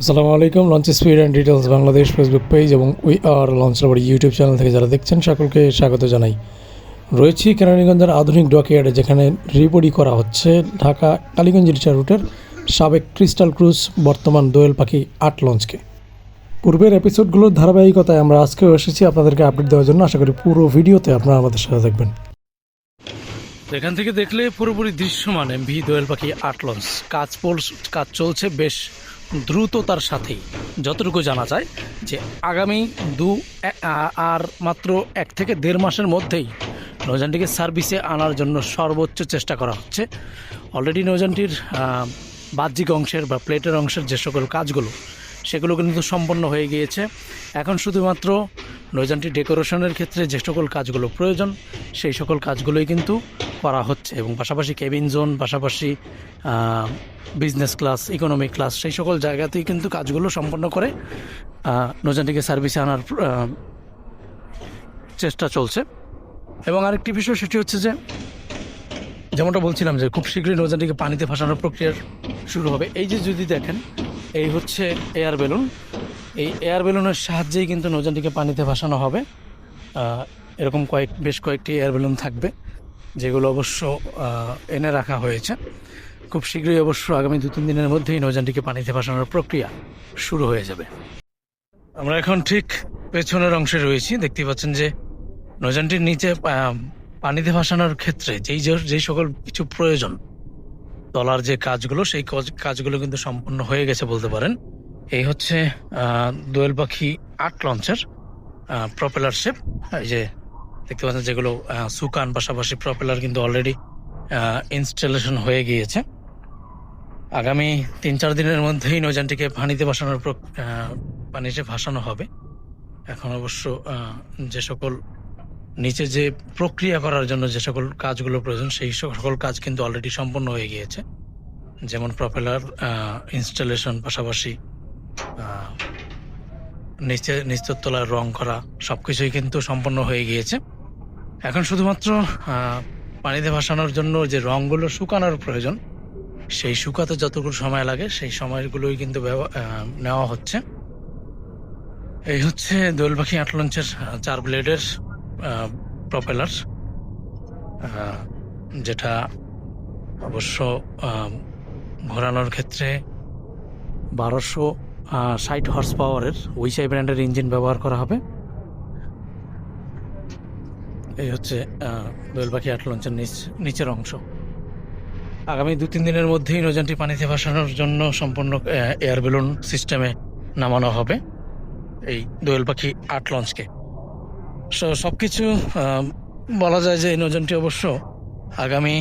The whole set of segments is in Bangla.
আসসালামু আলাইকুম launch speed and details Bangladesh facebook page এবং উই আর লঞ্চ রাবার ইউটিউব চ্যানেল থেকে যারা দেখছেন, সকলকে স্বাগত জানাই। রয়েছি কেরানীগঞ্জের আধুনিক ডকইয়ার্ডে যেখানে রিপোর্টই করা হচ্ছে। ঢাকা কালীগঞ্জ রিচা রুটের সাবেক ক্রিস্টাল ক্রুজ, বর্তমান দোয়েল পাখি আট লঞ্চকে। পূর্বের এপিসোডগুলোর ধারাবাহিকতায় আমরা আজকেও এসেছি আপনাদেরকে আপডেট দেওয়ার জন্য। আশা করি পুরো ভিডিওতে আপনারা আমাদের সাথে থাকবেন। এখান থেকে দেখলে পুরোপুরি দৃশ্যমান এমভি দোয়েল পাখি আট লঞ্চ। কাজ কাজ চলছে বেশ দ্রুততার সাথেই। যতটুকু জানা যায় যে আগামী দু আর মাত্র এক থেকে দেড় মাসের মধ্যেই নৌযানটিকে সার্ভিসে আনার জন্য সর্বোচ্চ চেষ্টা করা হচ্ছে। অলরেডি নৌযানটির বাহ্যিক অংশের বা প্লেটের অংশের যে সকল কাজগুলো, সেগুলো কিন্তু সম্পন্ন হয়ে গিয়েছে। এখন শুধুমাত্র নৌযানটি ডেকোরেশনের ক্ষেত্রে যে সকল কাজগুলো প্রয়োজন, সেই সকল কাজগুলোই কিন্তু করা হচ্ছে এবং পাশাপাশি কেবিন জোন পাশাপাশি বিজনেস ক্লাস ইকোনমিক ক্লাস সেই সকল জায়গাতেই কিন্তু কাজগুলো সম্পন্ন করে আহ, নৌযানটিকে সার্ভিসে আনার চেষ্টা চলছে। এবং আরেকটি বিষয় সেটি হচ্ছে যে যেমনটা বলছিলাম যে খুব শীঘ্রই নৌযানটিকে পানিতে ভাসানোর প্রক্রিয়া শুরু হবে। এই যে যদি দেখেন এই হচ্ছে এয়ার বেলুন এই এয়ার বেলুনের সাহায্যেই কিন্তু নৌযানটিকে পানিতে ভাসানো হবে। এরকম কয়েক বেশ কয়েকটি এয়ার বেলুন থাকবে। যেগুলো অবশ্য এনে রাখা হয়েছে। খুব শীঘ্রই অবশ্য আগামী দু তিন দিনের মধ্যেই নৌযানটিকে পানিতে ভাসানোর প্রক্রিয়া শুরু হয়ে যাবে। আমরা এখন ঠিক পেছনের অংশে রয়েছি। দেখতে পাচ্ছেন যে নৌযানটির নিচে পানিতে ভাসানোর ক্ষেত্রে যেই যেই সকল কিছু প্রয়োজন, তলার যে কাজগুলো, সেই কাজগুলো কিন্তু সম্পূর্ণ হয়ে গেছে বলতে পারেন। এই হচ্ছে দোয়েল পাখি আট লঞ্চের প্রপেলার শেপ এই যে দেখতে পাচ্ছেন যেগুলো সুকান পাশাপাশি প্রপেলার কিন্তু অলরেডি ইনস্টলেশন হয়ে গিয়েছে। আগামী তিন চার দিনের মধ্যেই নৌযানটিকে পানিতে ভাসানোর পানিতে ভাসানো হবে। এখন অবশ্য যে সকল নিচে যে প্রক্রিয়া করার জন্য যে সকল কাজগুলো প্রয়োজন, সেই সকল কাজ কিন্তু অলরেডি সম্পন্ন হয়ে গিয়েছে। যেমন প্রপেলার ইনস্টলেশন পাশাপাশি নিচে তলায় রং করা সবকিছুই কিন্তু সম্পন্ন হয়ে গিয়েছে। এখন শুধুমাত্র পানিতে ভাসানোর জন্য যে রংগুলো শুকানোর প্রয়োজন, সেই শুকাতে যতটুকু সময় লাগে সেই সময়গুলোই কিন্তু নেওয়া হচ্ছে। এই হচ্ছে দোয়েল পাখি আট লঞ্চের চার ব্লেডের প্রপেলার যেটা অবশ্য ঘোরানোর ক্ষেত্রে বারোশো ষাট হর্স পাওয়ারের উইসাই ব্র্যান্ডের ইঞ্জিন ব্যবহার করা হবে। এই হচ্ছে দোয়েল পাখি আট লঞ্চের নিচ, নিচের অংশ। আগামী দু তিন দিনের মধ্যেই নৌযানটি পানিতে ভাসানোর জন্য সম্পূর্ণ এয়ার বেলুন সিস্টেমে নামানো হবে এই দোয়েল পাখি আট লঞ্চকে। সো সব কিছু বলা যায় যে এই নৌযানটি অবশ্য আগামী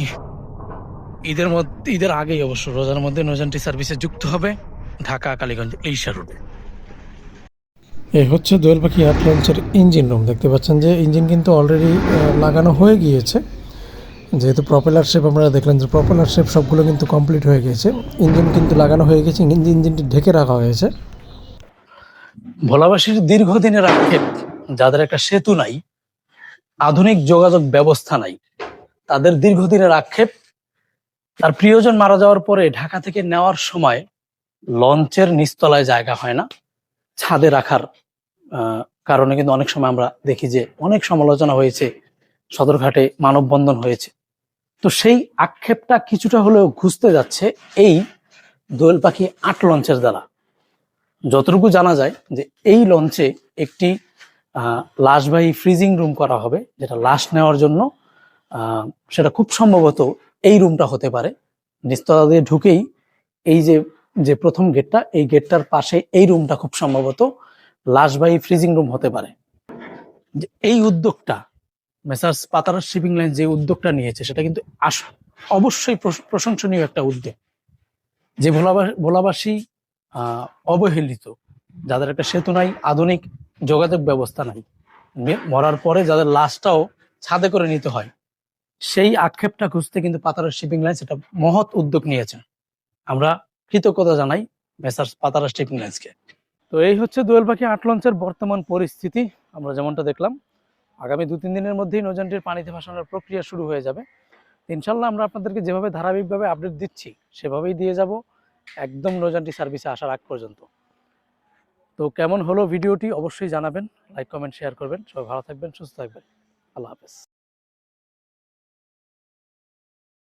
ঈদের মধ্যে, ঈদের আগেই অবশ্য, রোজার মধ্যে নৌযানটি সার্ভিসে যুক্ত হবে ঢাকা কালীগঞ্জ ইলিশা রোডে। এই হচ্ছে দোয়েল পাখি আট লঞ্চের ইঞ্জিন রুম দেখতে পাচ্ছেন যে ইঞ্জিন কিন্তু অলরেডি লাগানো হয়ে গিয়েছে। যেহেতু প্রপেলার শেপ আমরা দেখলাম যে প্রপেলার শেপ সবগুলো কিন্তু কমপ্লিট হয়ে গেছে ইঞ্জিন কিন্তু লাগানো হয়ে গেছে ইঞ্জিন ইঞ্জিনটি ঢেকে রাখা হয়েছে। ভোলাবাসীর দীর্ঘদিনের আক্ষেপ, যাদের একটা সেতু নাই, আধুনিক যোগাযোগ ব্যবস্থা নাই, তাদের দীর্ঘদিনের আক্ষেপ, তার প্রিয়জন মারা যাওয়ার পরে ঢাকা থেকে নেওয়ার সময় লঞ্চের নিচতলায় জায়গা হয় না। ছাদে রাখার কারণে কিন্তু অনেক সময় আমরা দেখি যে অনেক সমালোচনা হয়েছে, সদরঘাটে মানববন্ধন হয়েছে। তো সেই আক্ষেপটা কিছুটা হলেও ঘুষতে যাচ্ছে এই দোয়েল পাখি আট লঞ্চের দ্বারা। যতটুকু জানা যায় যে এই লঞ্চে একটি লাশবাহী ফ্রিজিং রুম করা হবে, যেটা লাশ নেওয়ার জন্য সেটা খুব সম্ভবত এই রুমটা হতে পারে। নিস্তলা দিয়ে ঢুকেই এই যে যে প্রথম গেটটা এই গেটটার পাশে এই রুমটা খুব সম্ভবত লাশবাহী ফ্রিজিং রুম হতে পারে। এই উদ্যোগটা, মেসার্স পাতারা শিপিং লাইন যে উদ্যোগটা নিয়েছে, সেটা কিন্তু অবশ্যই প্রশ- প্রশংসনীয় একটা উদ্যোগ। যে ভোলাবা- ভোলাবাসী অবহেলিত, যাদের একটা সেতু নাই, আধুনিক যোগাযোগ ব্যবস্থা নাই মরার পরে যাদের লাশটাও ছাদে করে নিতে হয়, সেই আক্ষেপটা খুঁজতে কিন্তু পাতারা শিপিং লাইন সেটা মহৎ উদ্যোগ নিয়েছে। আমরা কৃতজ্ঞতা জানাই মেসার্স পাতারা লাইন্সকে তো এই হচ্ছে দোয়েল পাখি আট লঞ্চের বর্তমান পরিস্থিতি। আমরা যেমনটা দেখলাম, আগামী দু তিন দিনের মধ্যেই নৌযানটির পানিতে ভাসানোর প্রক্রিয়া শুরু হয়ে যাবে। ইনশাল্লাহ আমরা আপনাদেরকে যেভাবে ধারাবাহিকভাবে আপডেট দিচ্ছি, সেভাবেই দিয়ে যাব একদম নৌযানটি সার্ভিসে আসার আগ পর্যন্ত। তো কেমন হলো ভিডিওটি অবশ্যই জানাবেন লাইক কমেন্ট শেয়ার করবেন। সবাই ভালো থাকবেন, সুস্থ থাকবেন। আল্লাহ হাফেজ।